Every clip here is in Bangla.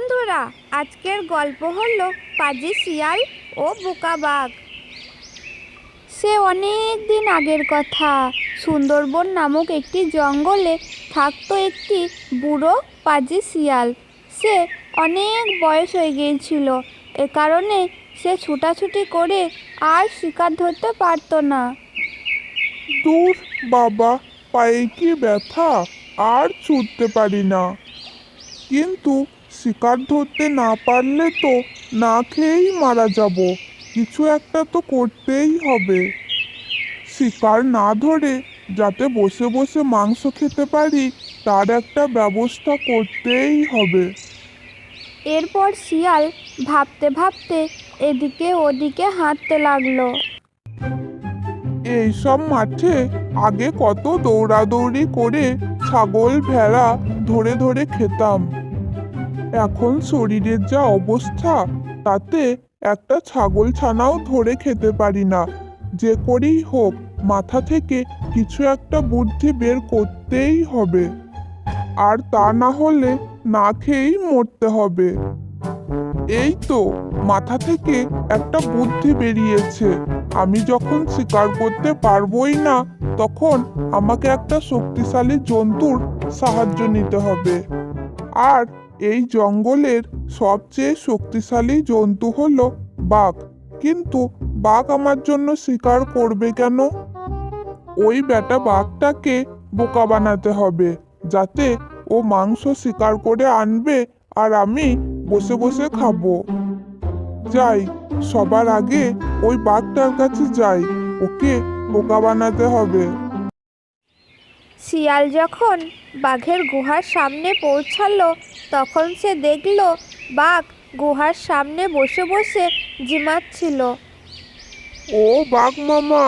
বন্ধুরা, আজকের গল্প হলো পাজি শিয়াল ও বোকা বাঘ। সে অনেক দিন আগের কথা। সুন্দরবন নামক একটি জঙ্গলে থাকতো একটি বুড়ো পাজি শিয়াল। সে অনেক বয়স হয়ে গিয়েছিল। এ কারণে সে ছুটাছুটি করে আর শিকার ধরতে পারতো না। দূর, বাবা, পায়ে কি ব্যথা? আর ছুটতে পারি না। কিন্তু শিকার ধরতে না পারলে তো না খেয়েই মারা যাব। কিছু একটা তো করতেই হবে। শিকার না ধরে যাতে বসে বসে মাংস খেতে পারি তার একটা ব্যবস্থা করতেই হবে। এরপর শিয়াল ভাবতে ভাবতে এদিকে ওদিকে হাঁটতে লাগল। এইসব মাঠে আগে কত দৌড়াদৌড়ি করে ছাগল ভেড়া ধরে ধরে খেতাম। এখন শরীরের যা অবস্থা, তাতে একটা ছাগল ছানাও ধরে খেতে পারি না। যে করেই হোক, মাথা থেকে কিছু একটা বুদ্ধি বের করতেই হবে। আর তা না হলে না খেয়েই মরতে হবে। এই তো মাথা থেকে একটা বুদ্ধি বেরিয়েছে। আমি যখন শিকার করতে পারবোই না, তখন আমাকে একটা শক্তিশালী জন্তুর সাহায্য নিতে হবে। আর এই জঙ্গলের সবচেয়ে শক্তিশালী জন্তু হলো বাঘ। কিন্তু বাঘ আমার জন্য শিকার করবে কেন? ওই বেটা বাঘটাকে বোকা বানাতে হবে, যাতে ও মাংস শিকার করে আনবে আর আমি বসে বসে খাব। যাই, সবার আগে ওই বাঘটার কাছে যাই, ওকে বোকা বানাতে হবে। শিয়াল যখন বাঘের গুহার সামনে পৌঁছালো, তখন সে দেখল বাঘ গুহার সামনে বসে বসে জিমাচ্ছিল। ও বাঘ মামা,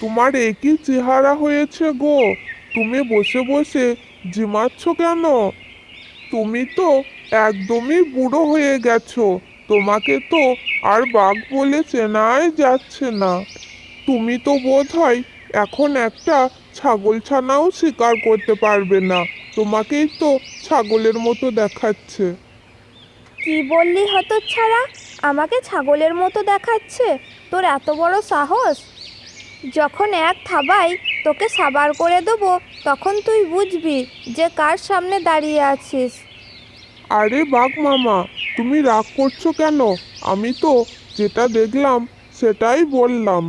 তোমার একই চেহারা হয়েছে গো। তুমি বসে বসে জিমাচ্ছ কেন? তুমি তো একদমই বুড়ো হয়ে গেছো। তোমাকে তো আর বাঘ বলে চেনাই যাচ্ছে না। তুমি তো বোধ হয় এখন একটা ছাগল ছানাও শিকার করতে পারবে না। তোমাকেই তো ছাগলের মতো দেখাচ্ছে। কি বললি হতচ্ছাড়া? আমাকে ছাগলের মতো দেখাচ্ছে? তোর এত বড় সাহস? যখন এক থাবায় তোকে সাবার করে দেবো তখন তুই বুঝবি যে কার সামনে দাঁড়িয়ে আছিস। আরে বাঘ মামা তুমি রাগ করছ কেন? আমি তো যেটা দেখলাম সেটাই বললাম।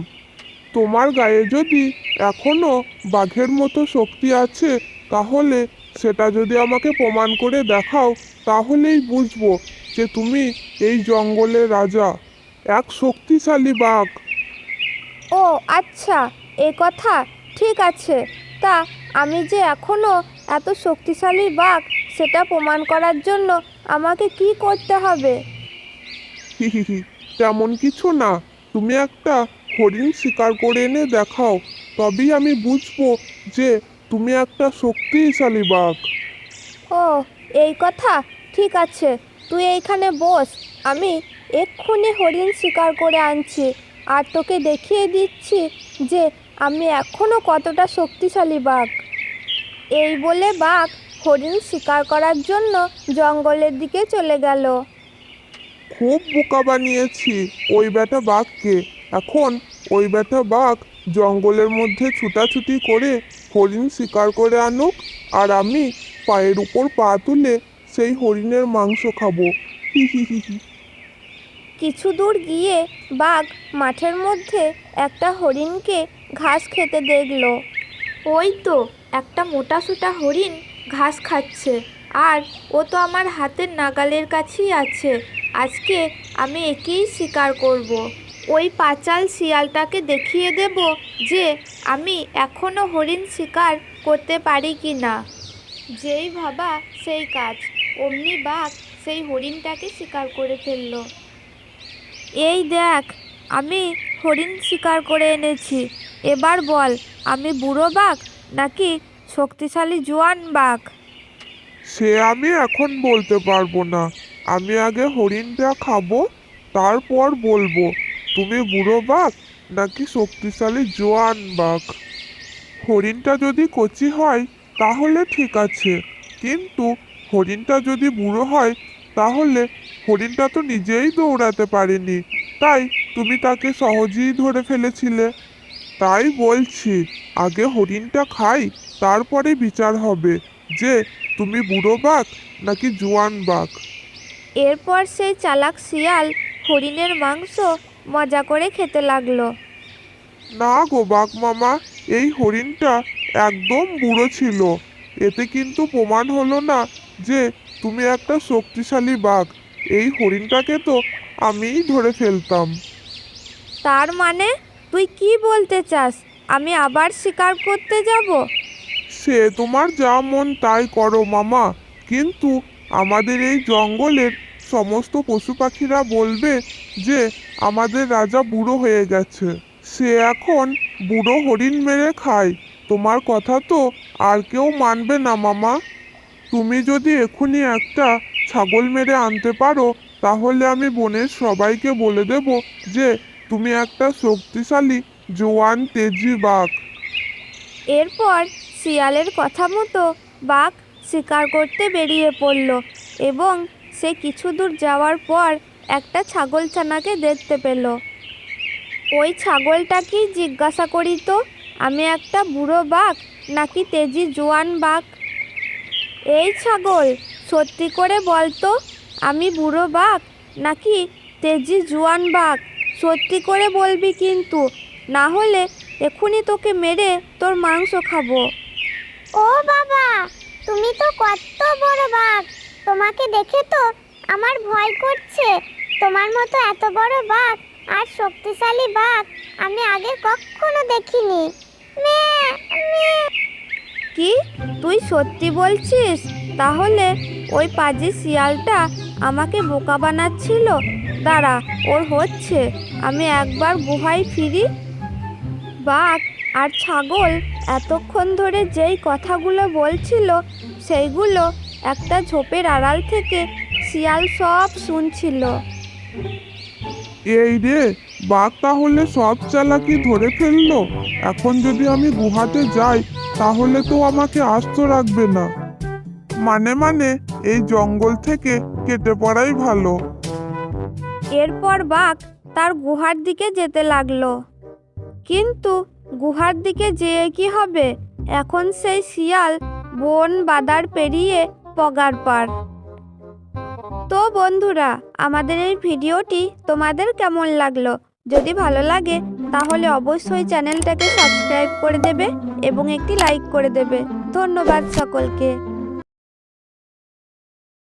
তোমার গায়ে যদি এখনও বাঘের মতো শক্তি আছে তাহলে সেটা যদি আমাকে প্রমাণ করে দেখাও তাহলেই বুঝব যে তুমি এই জঙ্গলের রাজা এক শক্তিশালী বাঘ। ও আচ্ছা এ কথা ঠিক আছে। তা আমি যে এখনও এত শক্তিশালী বাঘ সেটা প্রমাণ করার জন্য আমাকে কি করতে হবে? তেমন কিছু না। তুমি একটা হরিণ শিকার করে এনে দেখাও তবেই আমি বুঝব যে তুমি একটা শক্তিশালী বাঘ। ও এই কথা? ঠিক আছে তুই এইখানে বস আমি এক্ষুনি হরিণ শিকার করে আনছি আর তোকে দেখিয়ে দিচ্ছি যে আমি এখনও কতটা শক্তিশালী বাঘ। এই বলে বাঘ হরিণ শিকার করার জন্য জঙ্গলের দিকে চলে গেল। খুব বোকা বানিয়েছি ওই বেটা বাঘকে। এখন ওই বেটা বাঘ জঙ্গলের মধ্যে ছুটাছুটি করে হরিণ শিকার করে আনুক আর আমি পায়ের উপর পা তুলে সেই হরিণের মাংস খাব। হি কিছু দূর গিয়ে বাঘ মাঠের মধ্যে একটা হরিণকে ঘাস খেতে দেখল। ওই তো একটা মোটা মোটাসোটা হরিণ ঘাস খাচ্ছে আর ও তো আমার হাতের নাগালের কাছেই আছে। আজকে আমি একেই শিকার করব। ওই পাচাল শিয়ালটাকে দেখিয়ে দেব যে আমি এখনও হরিণ শিকার করতে পারি কি না। যেই ভাবা সেই কাজ, অমনি বাঘ সেই হরিণটাকে শিকার করে ফেলল। এই দেখ, আমি হরিণ শিকার করে এনেছি। এবার বল, আমি বুড়ো বাঘ নাকি শক্তিশালী জোয়ান বাঘ? সে আমি এখন বলতে পারব না। আমি আগে হরিণটা খাব, তারপর বলব। তুমি বুড়ো বাঘ নাকি শক্তিশালী জোয়ান বাঘ হরিণটা যদি কচি হয়, তাহলে ঠিক আছে। কিন্তু হরিণটা যদি বুড়ো হয়, তাহলে হরিণটা তো নিজেই দৌড়াতে পারেনি। তাই তুমি তাকে সহজেই ধরে ফেলেছিলে। তাই বলছি, আগে হরিণটা খাই, তারপরে বিচার হবে যে তুমি বুড়ো বাঘ নাকি জোয়ান বাঘ এরপর সেই চালাক শিয়াল হরিণের মাংস মজা করে খেতে লাগল। না গো বাঘ মামা এই হরিণটা একদম বুড়ো ছিল। এতে কিন্তু প্রমাণ হলো না যে তুমি একটা শক্তিশালী বাঘ। এই হরিণটাকে তো আমিই ধরে ফেলতাম। তার মানে তুই কি বলতে চাস? আমি আবার শিকার করতে যাব? সে তোমার যা মন তাই করো মামা। কিন্তু আমাদের এই জঙ্গলের সমস্ত পশু পাখিরা বলবে যে আমাদের রাজা বুড়ো হয়ে গেছে। সে এখন বুড়ো হরিণ মেরে খায়। তোমার কথা তো আর কেউ মানবে না, মামা। তুমি যদি এখুনি একটা ছাগল মেরে আনতে পারো, তাহলে আমি বনের সবাইকে বলে দেব যে তুমি একটা শক্তিশালী, জোয়ান, তেজি বাঘ। এরপর শিয়ালের কথা মতো বাঘ শিকার করতে বেরিয়ে পড়ল এবং সে কিছু দূর যাওয়ার পর একটা ছাগলছানাকে দেখতে পেল। ওই ছাগলটাকেই জিজ্ঞাসা করি তো, আমি একটা বুড়ো বাঘ নাকি তেজি জোয়ান বাঘ? এই ছাগল, সত্যি করে বলতো আমি বুড়ো বাঘ নাকি তেজি জোয়ান বাঘ? সত্যি করে বলবি কিন্তু, না হলে এক্ষুনি তোকে মেরে তোর মাংস খাব। ও বাবা, তুমি তো কত বড় বাঘ। তোমাকে দেখে তো আমার ভয় করছে। তোমার মতো এত বড় বাঘ আর শক্তিশালী বাঘ আমি আগে কখনো দেখিনি। কি? তুই সত্যি বলছিস? তাহলে ওই পাজি শিয়ালটা আমাকে বোকা বানাচ্ছিল? দাঁড়া, ওর হচ্ছে। আমি একবার গুহায় ফিরি। বাঘ আর ছাগল এতক্ষণ ধরে যেই কথাগুলো বলছিল, সেইগুলো একটা ঝোপের আড়াল থেকে শিয়াল সব শুনছিল। এই রে বাঘ তাহলে সব চালাকি ধরে ফেলল। এখন যদি আমি গুহাতে যাই তাহলে তো আমাকে আস্ত রাখবে না। মানে মানে এই জঙ্গল থেকে কেটে পড়াই ভালো। এরপর বাঘ তার গুহার দিকে যেতে লাগল। কিন্তু গুহার দিকে যেয়ে কি হবে? এখন সেই শিয়াল বন বাদার পেরিয়ে পগার পার। তো বন্ধুরা, আমাদের এই ভিডিওটি তোমাদের কেমন লাগল? যদি ভালো লাগে, তাহলে অবশ্যই চ্যানেলটাকে সাবস্ক্রাইব করে দেবে এবং একটি লাইক করে দেবে। ধন্যবাদ সকলকে।